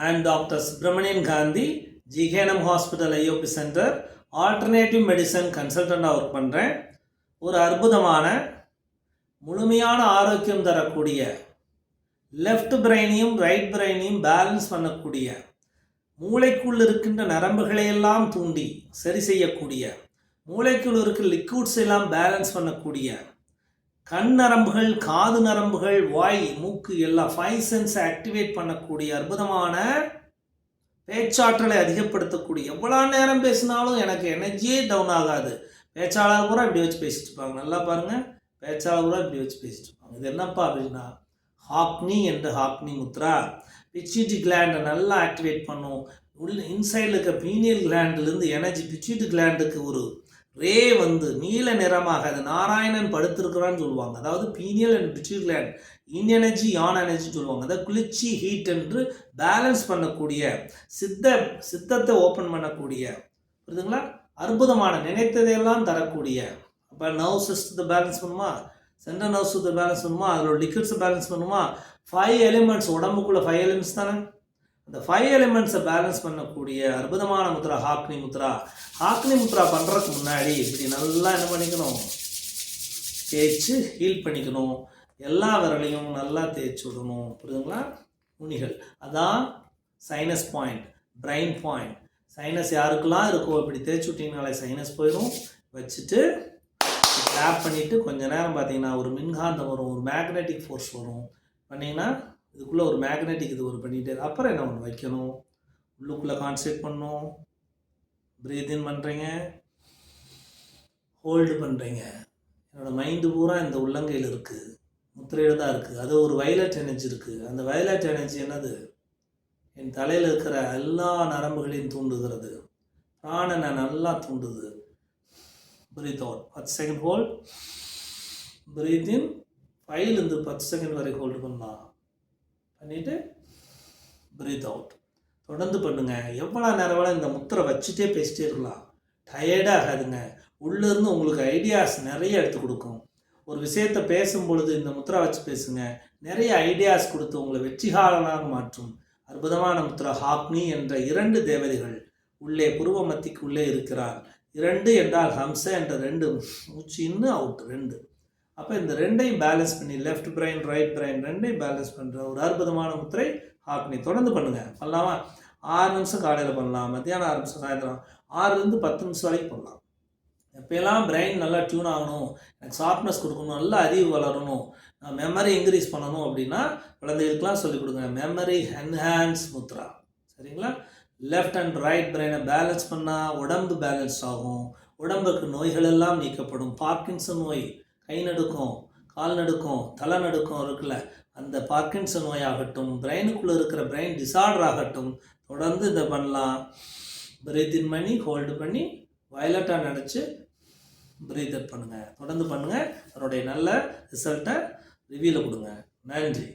and Dr. Subramanian Gandhi, GKNM hospital IOP centre alternative medicine கன்சல்டண்ட்டாக work பண்ணுறேன் ஒரு அற்புதமான முழுமையான ஆரோக்கியம் தரக்கூடிய லெஃப்ட் பிரெயினையும் ரைட் பிரெயினையும் பேலன்ஸ் பண்ணக்கூடிய மூளைக்குள் இருக்கின்ற நரம்புகளையெல்லாம் தூண்டி சரி செய்யக்கூடிய மூளைக்குள் இருக்கிற லிக்விட்ஸ் எல்லாம் பேலன்ஸ் பண்ணக்கூடிய கண் நரம்புகள் காது நரம்புகள் வாய் மூக்கு எல்லாம் ஃபைவ் சென்ஸை ஆக்டிவேட் பண்ணக்கூடிய அற்புதமான பேச்சாற்றலை அதிகப்படுத்தக்கூடிய எவ்வளோ நேரம் பேசினாலும் எனக்கு எனர்ஜியே டவுன் ஆகாது. பேச்சாளர் பூரா இப்படி வச்சு பேசிட்டு இருப்பாங்க. நல்லா பாருங்கள் பேச்சாளர் பூரா இப்படி வச்சு பேசிட்டு இருப்பாங்க. இது என்னப்பா அப்படின்னா ஹாக்னி என்ற ஹாக்னி முத்ரா பிச்சிட்டு கிளாண்டை நல்லா ஆக்டிவேட் பண்ணும். உள்ள இன்சைடில் இருக்க பீனியல் கிளாண்டிலேருந்து எனர்ஜி பிச்சிட்டு கிளாண்டுக்கு ஒரு ரே வந்து நீல நிறமாக அது நாராயணன் படுத்திருக்கிறான்னு சொல்லுவாங்க. அதாவது pineal and பிச்சிட்டு gland yin energy yang energy சொல்லுவாங்க. அதாவது குளிர்ச்சி ஹீட் என்று பேலன்ஸ் பண்ணக்கூடிய சித்த சித்தத்தை ஓப்பன் பண்ணக்கூடிய புரியுதுங்களா? அற்புதமான நினைத்ததையெல்லாம் தரக்கூடிய அப்போ நர்வ் சிஸ்டத்தை பேலன்ஸ் பண்ணுமா? சென்ட்ரல் நர்வ் சிஸ்டத்தை பேலன்ஸ் பண்ணுமா? அதோட லிக்விட்ஸை பேலன்ஸ் பண்ணுமா? ஃபைவ் எலிமெண்ட்ஸ் உடம்புக்குள்ள ஃபைவ் எலிமெண்ட்ஸ் தானே? இந்த ஃபைவ் எலிமெண்ட்ஸை பேலன்ஸ் பண்ணக்கூடிய அற்புதமான முத்ரா ஹாக்னி முத்ரா. ஹாக்னி முத்ரா பண்ணுறதுக்கு முன்னாடி இப்படி நல்லா என்ன பண்ணிக்கணும்? தேய்ச்சி ஹீல் பண்ணிக்கணும். எல்லா விரலையும் நல்லா தேய்ச்சி விடணும். புரியுதுங்களா? நுனிகள். அதான் sinus point brain point sinus யாருக்கெல்லாம் இருக்கோ இப்படி தேய்ச்சி விட்டிங்கனாலே சைனஸ் போயிடும் வச்சுட்டு டேப் பண்ணிவிட்டு கொஞ்ச நேரம் பார்த்தீங்கன்னா ஒரு மின்காந்தம் வரும். ஒரு மேக்னெட்டிக் ஃபோர்ஸ் வரும். பண்ணிங்கன்னா இதுக்குள்ளே ஒரு மேக்னெட்டிக் இது ஒரு பண்ணிகிட்டே அப்புறம் என்ன ஒன்று வைக்கணும்? உள்ளுக்குள்ளே கான்சன்ட்ரேட் பண்ணணும். ப்ரீத் இன் பண்ணுறீங்க ஹோல்டு பண்ணுறீங்க என்னோடய மைண்டு பூரா இந்த உள்ளங்கையில் இருக்குது முத்திரையில் தான் இருக்குது அது ஒரு வயலட் எனர்ஜி இருக்குது அந்த வயலட் எனர்ஜி என்னது? என் தலையில் இருக்கிற எல்லா நரம்புகளையும் தூண்டுகிறது. பிராணனை நல்லா தூண்டுது. பிரீத் அவுட் பத்து செகண்ட் ஹோல்ட் பிரீத் இன் ஃபைவ்லேருந்து பத்து செகண்ட் வரை ஹோல்டு பண்ணலாம். பண்ணிவிட்டு பிரீத் அவுட் தொடர்ந்து பண்ணுங்கள் எவ்வளோ நேரம் வேலை இந்த முத்திரை வச்சுட்டே பேசிட்டே இருக்கலாம். டயர்டாக ஆகாதுங்க உள்ளேருந்து உங்களுக்கு ஐடியாஸ் நிறைய எடுத்து கொடுக்கும். ஒரு விஷயத்தை பேசும் பொழுது இந்த முத்திரா வச்சு பேசுங்க. நிறைய ஐடியாஸ் கொடுத்து உங்களை வெற்றிகாலனாக மாற்றும். அற்புதமான முத்திரா ஹாக்னி என்ற இரண்டு தேவதைகள் உள்ளே புருவ மத்திக்கு உள்ளே இருக்கிறார். இரண்டு என்றால் ஹம்ச என்ற ரெண்டு மூச்சு அவுட் ரெண்டு. அப்போ இந்த ரெண்டையும் பேலன்ஸ் பண்ணி லெஃப்ட் பிரைன் ரைட் பிரைன் ரெண்டையும் பேலன்ஸ் பண்ணுற ஒரு அற்புதமான முத்திரை ஹாக்னி தொடர்ந்து பண்ணுங்கள் பண்ணலாமா? ஆறு நிமிஷம் காலையில் பண்ணலாம் மத்தியானம் ஆறு நிமிஷம் சாயந்தரம். ஆறுலேருந்து பத்து நிமிஷம் வரைக்கும் பண்ணலாம். எப்போயெல்லாம் பிரெயின் நல்லா டியூன் ஆகணும் எனக்கு சாஃப்ட்னஸ் கொடுக்கணும் நல்லா அறிவு வளரணும் நான் மெமரி இன்க்ரீஸ் பண்ணணும் அப்படின்னா குழந்தைகளுக்குலாம் சொல்லிக் கொடுங்க. Memory enhance mudra. சரிங்களா? லெஃப்ட் அண்ட் ரைட் பிரெயினை பேலன்ஸ் பண்ணால் உடம்பு பேலன்ஸ் ஆகும். உடம்புக்கு நோய்கள் எல்லாம் நீக்கப்படும். பார்க்கின்சன் நோய் கை நடுக்கும் கால் நடுக்கும் தலை நடுக்கும் இருக்குல்ல அந்த பார்க்கின்சன் நோய் ஆகட்டும் பிரெயினுக்குள்ளே இருக்கிற பிரெயின் டிசார்டர் ஆகட்டும் தொடர்ந்து இதை பண்ணலாம். பிரீத் இன் பண்ணி ஹோல்டு பண்ணி வயலட்டாக நினச்சி பிரீத் அவுட் பண்ணுங்கள் தொடர்ந்து பண்ணுங்கள் அதனுடைய நல்ல ரிசல்ட்டை ரிவியூவில் கொடுங்க. நன்றி.